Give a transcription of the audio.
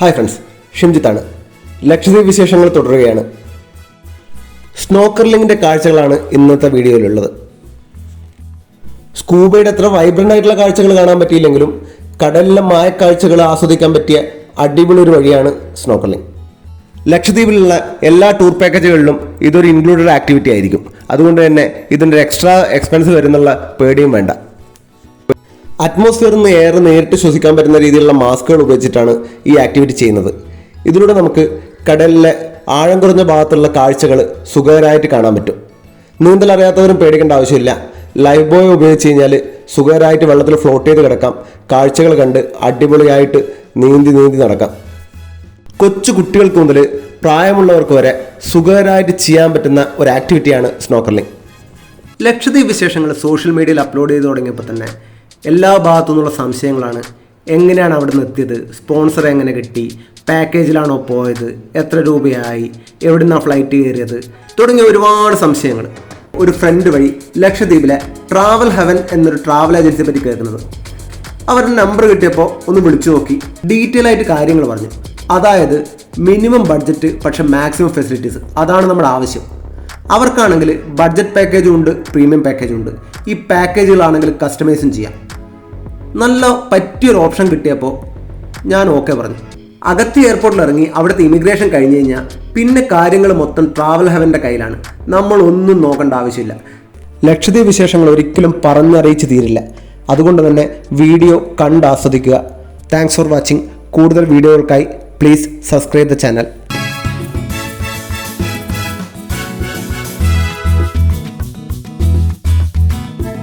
Hi friends ഷിംജിത്താണ് Lakshadweep വിശേഷങ്ങൾ തുടരുകയാണ്. സ്നോക്കർലിങ്ങിന്റെ കാഴ്ചകളാണ് ഇന്നത്തെ വീഡിയോയിലുള്ളത്. സ്കൂബയുടെ അത്ര വൈബ്രന്റ് ആയിട്ടുള്ള കാഴ്ചകൾ കാണാൻ പറ്റിയില്ലെങ്കിലും കടലിലെ മായക്കാഴ്ചകൾ ആസ്വദിക്കാൻ പറ്റിയ അടിപൊളി ഒരു വഴിയാണ് സ്നോക്കർലിംഗ് ലക്ഷദ്വീപിലുള്ള എല്ലാ ടൂർ പാക്കേജുകളിലും ഇതൊരു ഇൻക്ലൂഡഡ് ആക്ടിവിറ്റി ആയിരിക്കും. അതുകൊണ്ട് തന്നെ ഇതിന്റെ എക്സ്ട്രാ എക്സ്പെൻസ് വരുന്നുള്ള പേടിയും വേണ്ട. അറ്റ്മോസ്ഫിയറിൽ നിന്ന് എയർ നേരിട്ട് ശ്വസിക്കാൻ പറ്റുന്ന രീതിയിലുള്ള മാസ്കുകൾ ഉപയോഗിച്ചിട്ടാണ് ഈ ആക്ടിവിറ്റി ചെയ്യുന്നത്. ഇതിലൂടെ നമുക്ക് കടലിലെ ആഴം കുറഞ്ഞ ഭാഗത്തുള്ള കാഴ്ചകൾ സുഖകരമായിട്ട് കാണാൻ പറ്റും. നീന്തൽ അറിയാത്തവരും പേടിക്കേണ്ട ആവശ്യമില്ല. ലൈഫ് ബോയ് ഉപയോഗിച്ച് കഴിഞ്ഞാൽ സുഖകരമായിട്ട് വെള്ളത്തിൽ ഫ്ലോട്ട് ചെയ്ത് കിടക്കാം. കാഴ്ചകൾ കണ്ട് അടിപൊളിയായിട്ട് നീന്തി നീന്തി നടക്കാം. കൊച്ചു കുട്ടികൾക്ക് മുതൽ പ്രായമുള്ളവർക്ക് വരെ സുഖകരമായിട്ട് ചെയ്യാൻ പറ്റുന്ന ഒരു ആക്ടിവിറ്റിയാണ് സ്നോക്കർലിംഗ് ലക്ഷദ്വീപ് വിശേഷങ്ങൾ സോഷ്യൽ മീഡിയയിൽ അപ്ലോഡ് ചെയ്ത് തുടങ്ങിയപ്പോൾ തന്നെ എല്ലാ ഭാഗത്തു നിന്നുള്ള സംശയങ്ങളാണ്. എങ്ങനെയാണ് അവിടെ നിന്ന് എത്തിയത്? സ്പോൺസർ എങ്ങനെ കിട്ടി? പാക്കേജിലാണോ പോയത്? എത്ര രൂപയായി? എവിടെ നിന്നാണ് ഫ്ലൈറ്റ് കയറിയത്? തുടങ്ങിയ ഒരുപാട് സംശയങ്ങൾ. ഒരു ഫ്രണ്ട് വഴി ലക്ഷദ്വീപിലെ ട്രാവൽ ഹെവൻ എന്നൊരു ട്രാവൽ ഏജൻസിയെ പറ്റി കേൾക്കുന്നത്. അവരുടെ നമ്പർ കിട്ടിയപ്പോൾ ഒന്ന് വിളിച്ചു നോക്കി. ഡീറ്റെയിൽ ആയിട്ട് കാര്യങ്ങൾ പറഞ്ഞു. അതായത് മിനിമം ബഡ്ജറ്റ് പക്ഷെ മാക്സിമം ഫെസിലിറ്റീസ് അതാണ് നമ്മുടെ ആവശ്യം. അവർക്കാണെങ്കിൽ ബഡ്ജറ്റ് പാക്കേജും ഉണ്ട് പ്രീമിയം പാക്കേജും ഉണ്ട്. ഈ പാക്കേജുകളാണെങ്കിൽ കസ്റ്റമൈസും ചെയ്യാം. നല്ല പറ്റിയൊരു ഓപ്ഷൻ കിട്ടിയപ്പോൾ ഞാൻ ഓക്കെ പറഞ്ഞു. അകത്തി എയർപോർട്ടിൽ ഇറങ്ങി അവിടുത്തെ ഇമിഗ്രേഷൻ കഴിഞ്ഞ് കഴിഞ്ഞാൽ പിന്നെ കാര്യങ്ങൾ മൊത്തം ട്രാവൽ ഹെവന്റെ കയ്യിലാണ്. നമ്മൾ ഒന്നും നോക്കേണ്ട ആവശ്യമില്ല. ലക്ഷദ്വീപ് വിശേഷങ്ങൾ ഒരിക്കലും പറഞ്ഞറിയിച്ച് തീരില്ല. അതുകൊണ്ട് തന്നെ വീഡിയോ കണ്ട് ആസ്വദിക്കുക. താങ്ക്സ് ഫോർ വാച്ചിങ് കൂടുതൽ വീഡിയോകൾക്കായി പ്ലീസ് സബ്സ്ക്രൈബ് ദ ചാനൽ